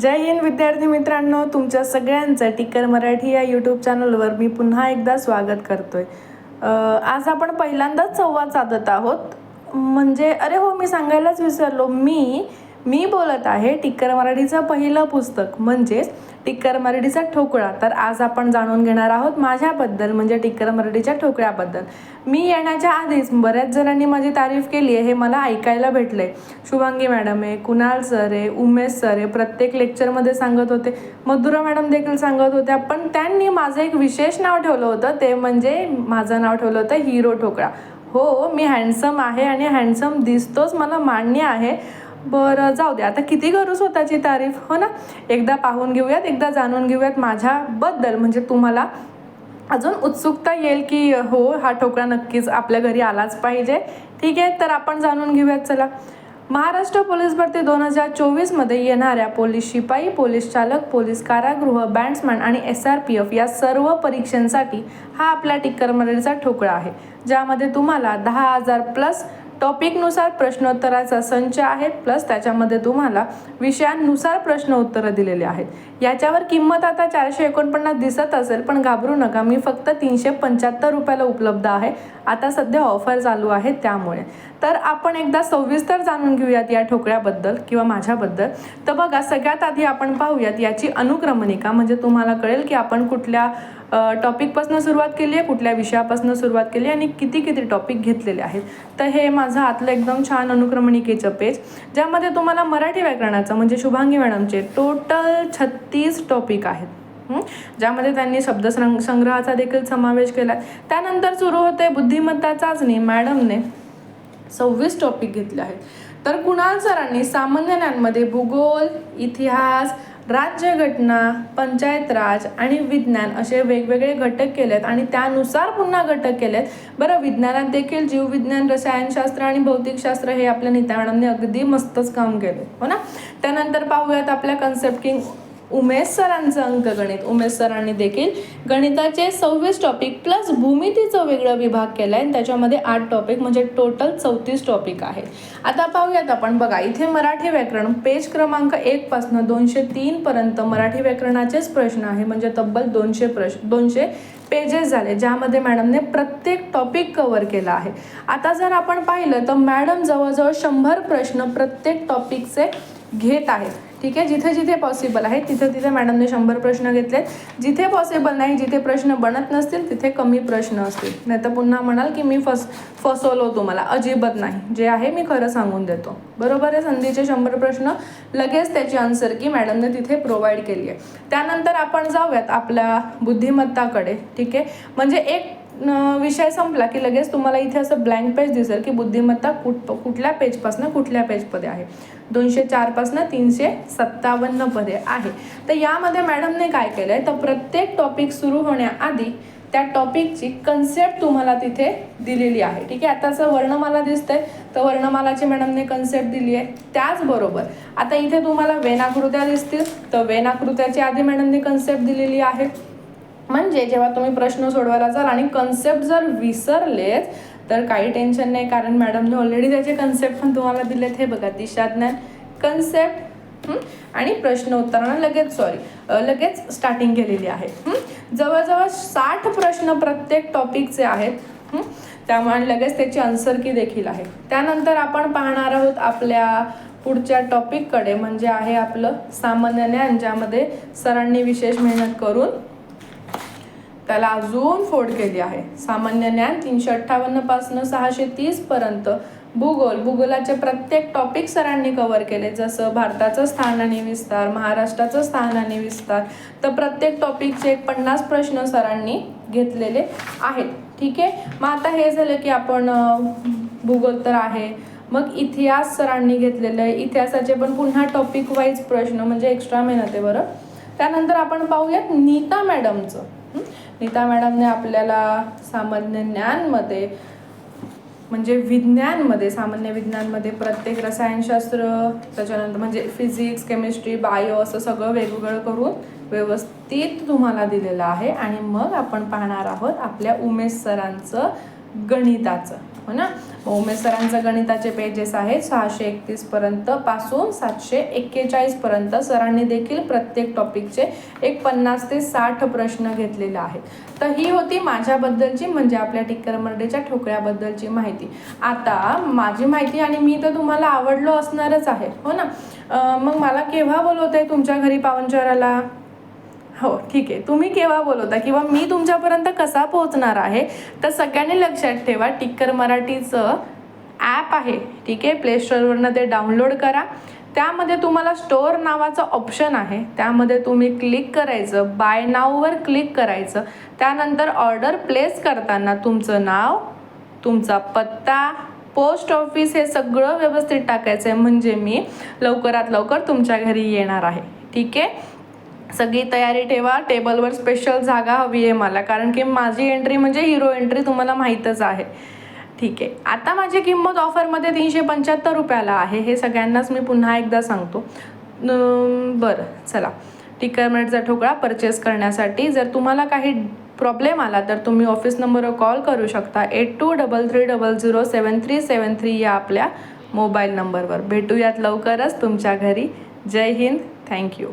जय हिंद विद्यार्थी मित्रांनो. तुमच्या सगळ्यांचं टिकर मराठी या यूट्यूब चॅनलवर मी पुन्हा एकदा स्वागत करतोय. आज आपण पहिल्यांदाच संवाद साधत आहोत. म्हणजे अरे हो मी सांगायलाच विसरलो. मी मी बोलत आहे टिक्कर मराठीचं पहिलं पुस्तक म्हणजेच टिक्कर मराठीचा ठोकळा. तर आज आपण जाणून घेणार आहोत माझ्याबद्दल म्हणजे टिक्कर मराठीच्या ठोकळ्याबद्दल. मी येण्याच्या आधीच बऱ्याच जणांनी माझी तारीफ केली आहे हे मला ऐकायला भेटलं आहे शुभांगी मॅडम आहे कुणाल सर आहे उमेश सर आहे प्रत्येक लेक्चरमध्ये सांगत होते मधुरा मॅडम देखील सांगत होत्या पण त्यांनी माझं एक विशेष नाव ठेवलं होतं ते म्हणजे माझं नाव ठेवलं होतं हिरो ठोकळा. हो मी हँडसम आहे आणि हँडसम दिसतोच मला मान्य आहे बरं जाऊ दे. आता किती करू स्वतःची तारीफ? हो ना? एकदा पाहून घेऊयात एकदा जाणून घेऊयात माझ्याबद्दल. म्हणजे तुम्हाला अजून उत्सुकता येईल की हो हा ठोकळा नक्कीच आपल्या घरी आलाच पाहिजे. ठीक आहे? तर आपण जाणून घेऊयात चला. महाराष्ट्र पोलीस भरती दोन हजार चोवीसमध्ये येणाऱ्या पोलीस शिपाई पोलीस चालक पोलीस कारागृह बँड्समॅन आणि एस आर पी एफ या सर्व परीक्षांसाठी हा आपला टिक्करमरडीचा ठोकळा आहे ज्यामध्ये तुम्हाला दहा हजार प्लस टॉपिकनुसार प्रश्नोत्तराचा संच आहे प्लस त्याच्यामध्ये तुम्हाला विषयांनुसार प्रश्न उत्तरं दिलेले आहेत. याच्यावर किंमत आता चारशे एकोणपन्नास दिसत असेल पण घाबरू नका मी फक्त तीनशे पंच्याहत्तर रुपयाला उपलब्ध आहे. आता सध्या ऑफर चालू आहे त्यामुळे. तर आपण एकदा सविस्तर जाणून घेऊयात या ठोकळ्याबद्दल किंवा माझ्याबद्दल. तर बघा सगळ्यात आधी आपण पाहूयात याची अनुक्रमणिका म्हणजे तुम्हाला कळेल की आपण कुठल्या टॉपिकपासून सुरुवात केली आहे कुठल्या विषयापासून सुरुवात केली आहे आणि किती किती टॉपिक घेतलेले आहेत. तर हे माझं आतलं एकदम छान अनुक्रमणिकेचं पेज ज्यामध्ये तुम्हाला मराठी व्याकरणाचं म्हणजे शुभांगी मॅडमचे टोटल छत्तीस टॉपिक आहेत. ज्यामध्ये त्यांनी शब्दसंग संग्रहाचा देखील समावेश केला त्यानंतर सुरू होते बुद्धिमत्ता चाचणी. मॅडमने सव्वीस टॉपिक घेतले आहेत. तर कुणाल सरांनी सामान्य ज्ञानमध्ये भूगोल इतिहास राज्यघटना पंचायत राज आणि विज्ञान असे वेगवेगळे घटक केलेत आणि त्यानुसार पुन्हा घटक केलेत. बरं विज्ञानात देखील जीवविज्ञान रसायनशास्त्र आणि भौतिकशास्त्र हे आपल्या नीता मॅडमने अगदी मस्तच काम केलं हो ना? त्यानंतर पाहूयात आपल्या कन्सेप्ट किंग उमेश सरांचं अंकगणित उमेश सरांनी देखील गणिताचे सव्वीस टॉपिक प्लस भूमितीचं वेगळं विभाग केला आहे त्याच्यामध्ये आठ टॉपिक म्हणजे टोटल चौतीस टॉपिक आहे आता पाहूयात आपण. बघा इथे मराठी व्याकरण पेज क्रमांक एकपासनं दोनशे तीनपर्यंत मराठी व्याकरणाचेच प्रश्न आहे. म्हणजे तब्बल दोनशे प्रश्न दोनशे पेजेस झाले ज्यामध्ये मॅडमने प्रत्येक टॉपिक कव्हर केला आहे. आता जर आपण पाहिलं तर मॅडम जवळजवळ शंभर प्रश्न प्रत्येक टॉपिकचे घेत आहेत. ठीक आहे? जिथे जिथे पॉसिबल आहे तिथे तिथे मॅडमने शंभर प्रश्न घेतलेत. जिथे पॉसिबल नाही जिथे प्रश्न बनत नसतील तिथे कमी प्रश्न असतील. नाही तर पुन्हा म्हणाल की मी फस फसवलो तुम्हाला. अजिबात नाही. जे आहे मी खरं सांगून देतो. बरोबर आहे संधीचे शंभर प्रश्न? लगेच त्याची आन्सर की मॅडमने तिथे प्रोव्हाइड केली आहे. त्यानंतर आपण जाऊयात आपल्या बुद्धिमत्ताकडे. ठीक आहे? म्हणजे एक विषय संपला की लगेच तुम्हाला इथे असं ब्लँक पेज दिसेल की बुद्धिमत्ता कुठ कुठल्या पेजपासून कुठल्या पेजमध्ये आहे. दोनशे चारपासनं तीनशे सत्तावन्नमध्ये आहे. तर यामध्ये मॅडमने काय केलं आहे तर प्रत्येक टॉपिक सुरू होण्याआधी त्या टॉपिकची कन्सेप्ट तुम्हाला तिथे दिलेली आहे. ठीक आहे? आता असं वर्णमाला दिसतंय तर वर्णमालाची मॅडमने कन्सेप्ट दिली आहे. त्याचबरोबर आता इथे तुम्हाला वेनाकृत्या दिसतील. तर वेनाकृत्याची आधी मॅडमने कन्सेप्ट दिलेली आहे. म्हणजे जेव्हा तुम्ही प्रश्न सोडवायला जाल आणि कन्सेप्ट जर विसरलेच तर काही टेन्शन नाही कारण मॅडमने ऑलरेडी त्याचे कन्सेप्ट पण तुम्हाला दिलेत. हे बघा दिशाज्ञान कन्सेप्ट आणि प्रश्न उत्तरानं लगेच सॉरी लगेच स्टार्टिंग केलेली आहे. जवळजवळ साठ प्रश्न प्रत्येक टॉपिकचे आहेत. त्यामुळे लगेच त्याची आन्सर की देखील आहे. त्यानंतर आपण पाहणार आहोत आपल्या पुढच्या टॉपिककडे म्हणजे आहे आपलं सामान्य ज्ञान ज्यामध्ये सरांनी विशेष मेहनत करून त्याला अजून फोड केली आहे. सामान्य ज्ञान तीनशे अठ्ठावन्नपासनं सहाशे तीसपर्यंत भूगोल भूगोलाचे प्रत्येक टॉपिक सरांनी कव्हर केले. जसं भारताचं स्थान आणि विस्तार महाराष्ट्राचं स्थान आणि विस्तार. तर प्रत्येक टॉपिकचे एक पन्नास प्रश्न सरांनी घेतलेले आहेत. ठीक आहे? मग आता हे झालं की आपण भूगोल तर आहे. मग इतिहास सरांनी घेतलेलं आहे. इतिहासाचे पण पुन्हा टॉपिक वाईज प्रश्न म्हणजे एक्स्ट्रा मेहनत आहे बरं. त्यानंतर आपण पाहूयात नीता मॅडमचं नीता मॅडमने आपल्याला सामान्य ज्ञानमध्ये म्हणजे विज्ञानमध्ये सामान्य विज्ञानमध्ये प्रत्येक रसायनशास्त्र त्याच्यानंतर म्हणजे फिजिक्स केमिस्ट्री बायो असं सगळं वेगवेगळं करून व्यवस्थित तुम्हाला दिलेलं आहे. आणि मग आपण पाहणार आहोत आपल्या उमेश सरांचं गणिताचं. हो ना? उमेश सरांचं गणिताचे पेजेस आहेत. सहाशे एकतीसपर्यंत पासून सातशे एक्केचाळीसपर्यंत सरांनी देखील प्रत्येक टॉपिकचे एक पन्नास ते साठ प्रश्न घेतलेले आहेत. तर ही होती माझ्याबद्दलची म्हणजे आपल्या टिक्कर मर्डेच्या ठोकळ्याबद्दलची माहिती. आता माझी माहिती आणि मी तर तुम्हाला आवडलो असणारच आहे हो ना? मग मला केव्हा बोलवत आहे तुमच्या घरी पाहुणचाराला? हो ठीक आहे. तुम्ही केव्हा बोलवता किंवा मी तुमच्यापर्यंत कसा पोहोचणार आहे तर सगळ्यांनी लक्षात ठेवा टिक्कर मराठीचं ॲप आहे ठीक आहे. प्ले स्टोअरवरनं ते डाउनलोड करा. त्यामध्ये तुम्हाला स्टोअर नावाचं ऑप्शन आहे. त्यामध्ये तुम्ही क्लिक करायचं बाय नाववर क्लिक करायचं. त्यानंतर ऑर्डर प्लेस करताना तुमचं नाव तुमचा पत्ता पोस्ट ऑफिस हे सगळं व्यवस्थित टाकायचं आहे म्हणजे मी लवकरात लवकर तुमच्या घरी येणार आहे. ठीक आहे? सगळी तयारी ठेवा टेबलवर स्पेशल जागा हवी आहे मला. कारण की माझी एंट्री म्हणजे हिरो एंट्री तुम्हाला माहीतच आहे. ठीक आहे. आता माझी किंमत ऑफरमध्ये तीनशे पंच्याहत्तर रुपयाला आहे. हे सगळ्यांनाच मी पुन्हा एकदा सांगतो. बरं चला. टिकर मिनिटचा ठोकळा परचेस करण्यासाठी जर तुम्हाला काही प्रॉब्लेम आला तर तुम्ही ऑफिस नंबरवर कॉल करू शकता. Eight two double three double zero seven three seven three या आपल्या मोबाईल नंबरवर भेटूयात लवकरच तुमच्या घरी. जय हिंद. थँक्यू